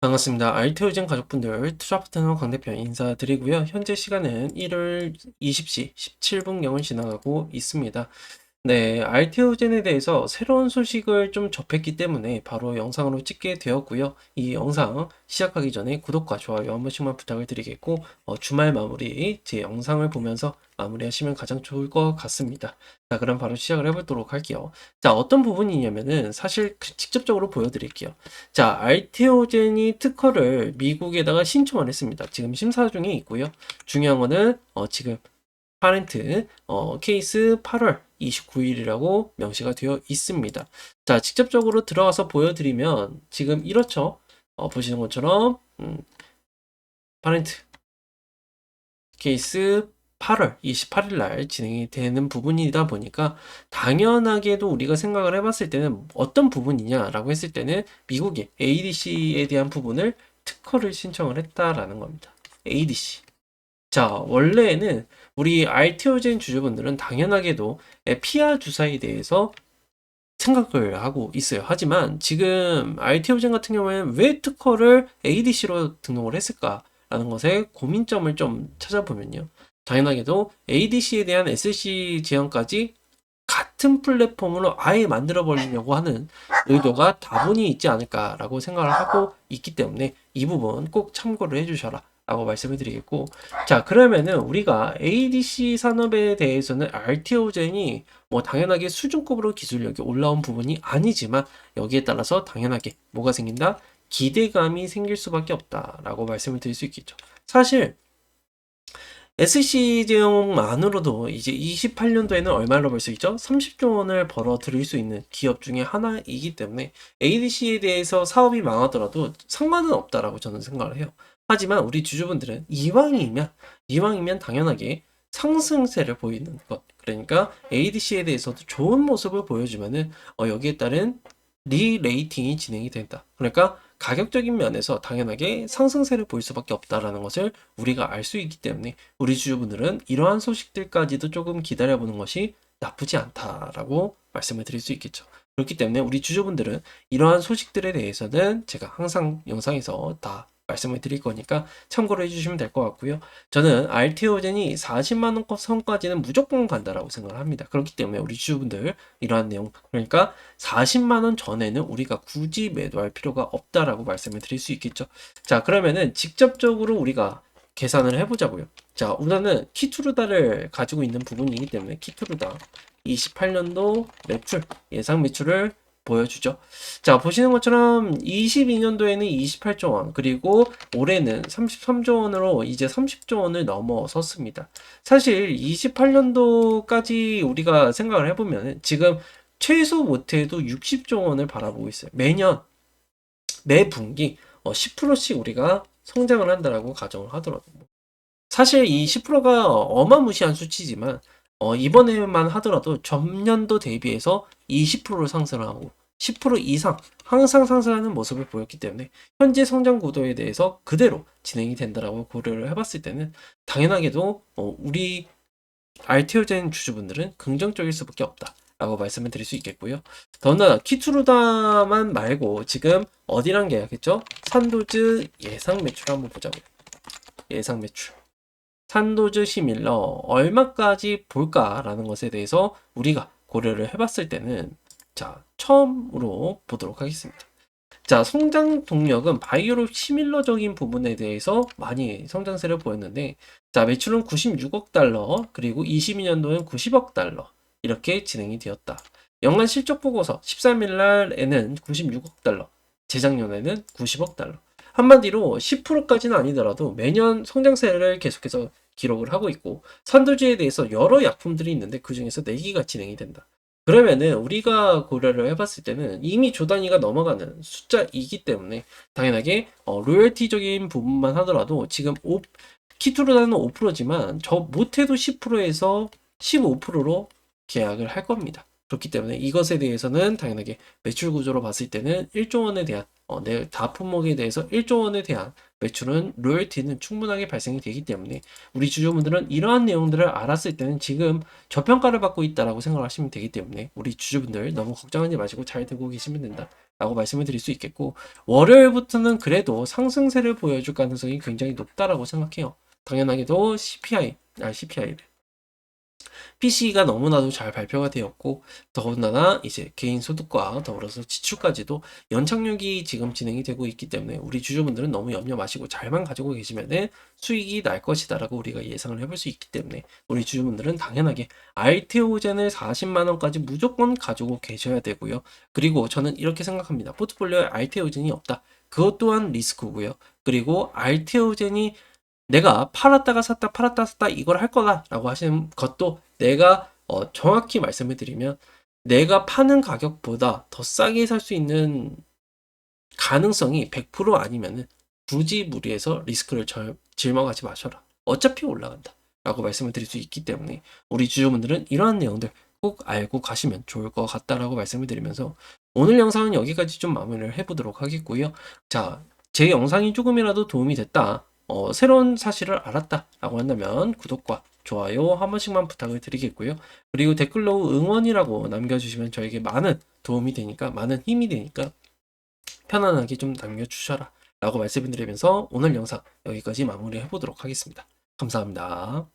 반갑습니다. 알테오젠 가족분들 투자 파트너 강 대표 인사드리고요. 현재 시간은 1월 20시 17분경을 지나가고 있습니다. 네, 알테오젠에 대해서 새로운 소식을 좀 접했기 때문에 바로 영상으로 찍게 되었고요. 이 영상 시작하기 전에 구독과 좋아요 한 번씩만 부탁을 드리겠고 어, 주말 마무리 제 영상을 보면서 마무리하시면 가장 좋을 것 같습니다. 자, 그럼 바로 시작을 해보도록 할게요. 자, 어떤 부분이냐면은 사실 그 직접적으로 보여드릴게요. 자, 알테오젠이 특허를 미국에다가 신청을 했습니다. 지금 심사 중에 있고요. 중요한 거는 어, 지금 파렌트 어, 케이스 8월 29일이라고 명시가 되어 있습니다. 자, 직접적으로 들어가서 보여드리면 지금 이렇죠. 어, 보시는 것처럼 음, 파렌트 케이스 8월 28일 날 진행이 되는 부분이다 보니까 당연하게도 우리가 생각을 해봤을 때는 어떤 부분이냐라고 했을 때는 미국의 ADC에 대한 부분을 특허를 신청을 했다라는 겁니다. ADC. 자, 원래는 우리 알테오젠 주주분들은 당연하게도 피아 주사에 대해서 생각을 하고 있어요. 하지만 지금 알테오젠 같은 경우에는 왜 특허를 ADC로 등록을 했을까라는 것에 고민점을 좀 찾아보면요. 당연하게도 ADC에 대한 SC 지원까지 같은 플랫폼으로 아예 만들어 버리려고 하는 의도가 다분히 있지 않을까라고 생각을 하고 있기 때문에 이 부분 꼭 참고를 해주셔라. 라고 말씀을 드리겠고 자 그러면은 우리가 ADC 산업에 대해서는 RTO젠이 뭐 당연하게 수준급으로 기술력이 올라온 부분이 아니지만 여기에 따라서 당연하게 뭐가 생긴다? 기대감이 생길 수밖에 없다라고 말씀을 드릴 수 있겠죠. 사실 SC 제형만으로도 이제 28년도에는 얼마로 벌 수 있죠? 30조 원을 벌어 들일 수 있는 기업 중에 하나이기 때문에 ADC에 대해서 사업이 망하더라도 상관은 없다라고 저는 생각을 해요. 하지만 우리 주주분들은 이왕이면 이왕이면 당연하게 상승세를 보이는 것. 그러니까 ADC에 대해서도 좋은 모습을 보여주면은 어, 여기에 따른 리레이팅이 진행이 된다. 그러니까 가격적인 면에서 당연하게 상승세를 보일 수밖에 없다라는 것을 우리가 알 수 있기 때문에 우리 주주분들은 이러한 소식들까지도 조금 기다려보는 것이 나쁘지 않다라고 말씀을 드릴 수 있겠죠. 그렇기 때문에 우리 주주분들은 이러한 소식들에 대해서는 제가 항상 영상에서 다 말씀을 드릴 거니까 참고를 해주시면 될 것 같고요. 저는 RTO젠이 40만원 선까지는 무조건 간다라고 생각을 합니다. 그렇기 때문에 우리 주주분들 이러한 내용 그러니까 40만원 전에는 우리가 굳이 매도할 필요가 없다라고 말씀을 드릴 수 있겠죠. 자 그러면은 직접적으로 우리가 계산을 해보자고요. 자 우선은 키투르다를 가지고 있는 부분이기 때문에 키투르다 28년도 매출 예상 매출을 보여주죠. 자, 보시는 것처럼 22년도에는 28조 원, 그리고 올해는 33조 원으로 이제 30조 원을 넘어섰습니다. 사실 28년도까지 우리가 생각을 해보면 지금 최소 못해도 60조 원을 바라보고 있어요. 매년, 매 분기 10%씩 어, 우리가 성장을 한다라고 가정을 하더라도. 사실 이 10%가 어마무시한 수치지만 어, 이번에만 하더라도 전년도 대비해서 20%를 상승하고 10% 이상 항상 상승하는 모습을 보였기 때문에 현재 성장 구도에 대해서 그대로 진행이 된다라고 고려를 해봤을 때는 당연하게도 어, 우리 알테오젠 주주분들은 긍정적일 수밖에 없다. 라고 말씀을 드릴 수 있겠고요. 더나 키투르다만 말고 지금 어디랑 계약했죠? 산도즈 예상 매출 한번 보자고요. 예상 매출. 산도즈 시밀러 얼마까지 볼까라는 것에 대해서 우리가 고려를 해봤을 때는 자 처음으로 보도록 하겠습니다. 자 성장 동력은 바이오로 시밀러적인 부분에 대해서 많이 성장세를 보였는데 자 매출은 96억 달러 그리고 22년도엔 90억 달러 이렇게 진행이 되었다. 연간 실적 보고서 13일 날에는 96억 달러 재작년에는 90억 달러 한마디로 10%까지는 아니더라도 매년 성장세를 계속해서 기록을 하고 있고 산도주에 대해서 여러 약품들이 있는데 그 중에서 4개가 진행이 된다. 그러면은 우리가 고려를 해봤을 때는 이미 조 단위가 넘어가는 숫자이기 때문에 당연하게 어, 로열티적인 부분만 하더라도 지금 5, 키투르다는 5%지만 저 못해도 10%에서 15%로 계약을 할 겁니다. 그렇기 때문에 이것에 대해서는 당연하게 매출 구조로 봤을 때는 1조 원에 대한 어, 내 다품목에 대해서 1조 원에 대한 매출은 로열티는 충분하게 발생이 되기 때문에 우리 주주분들은 이러한 내용들을 알았을 때는 지금 저평가를 받고 있다라고 생각하시면 되기 때문에 우리 주주분들 너무 걱정하지 마시고 잘 들고 계시면 된다. 라고 말씀을 드릴 수 있겠고 월요일부터는 그래도 상승세를 보여줄 가능성이 굉장히 높다라고 생각해요. 당연하게도 CPI, 아 CPI PC가 너무나도 잘 발표가 되었고 더군다나 이제 개인 소득과 더불어서 지출까지도 연착륙이 지금 진행이 되고 있기 때문에 우리 주주분들은 너무 염려 마시고 잘만 가지고 계시면은 수익이 날 것이다라고 우리가 예상을 해볼 수 있기 때문에 우리 주주분들은 당연하게 알테오젠을 40만 원까지 무조건 가지고 계셔야 되고요. 그리고 저는 이렇게 생각합니다. 포트폴리오에 알테오젠이 없다. 그것 또한 리스크고요. 그리고 알테오젠이 내가 팔았다가 샀다 팔았다 샀다 이걸 할 거다라고 하시는 것도 내가 어, 정확히 말씀을 드리면 내가 파는 가격보다 더 싸게 살 수 있는 가능성이 100% 아니면은 굳이 무리해서 리스크를 절, 짊어가지 마셔라. 어차피 올라간다. 라고 말씀을 드릴 수 있기 때문에 우리 주주분들은 이러한 내용들 꼭 알고 가시면 좋을 것 같다라고 말씀을 드리면서 오늘 영상은 여기까지 좀 마무리를 해보도록 하겠고요. 자, 제 영상이 조금이라도 도움이 됐다. 어, 새로운 사실을 알았다라고 한다면 구독과 좋아요 한 번씩만 부탁을 드리겠고요. 그리고 댓글로 응원이라고 남겨주시면 저에게 많은 도움이 되니까 많은 힘이 되니까 편안하게 좀 남겨주셔라 라고 말씀을 드리면서 오늘 영상 여기까지 마무리해 보도록 하겠습니다. 감사합니다.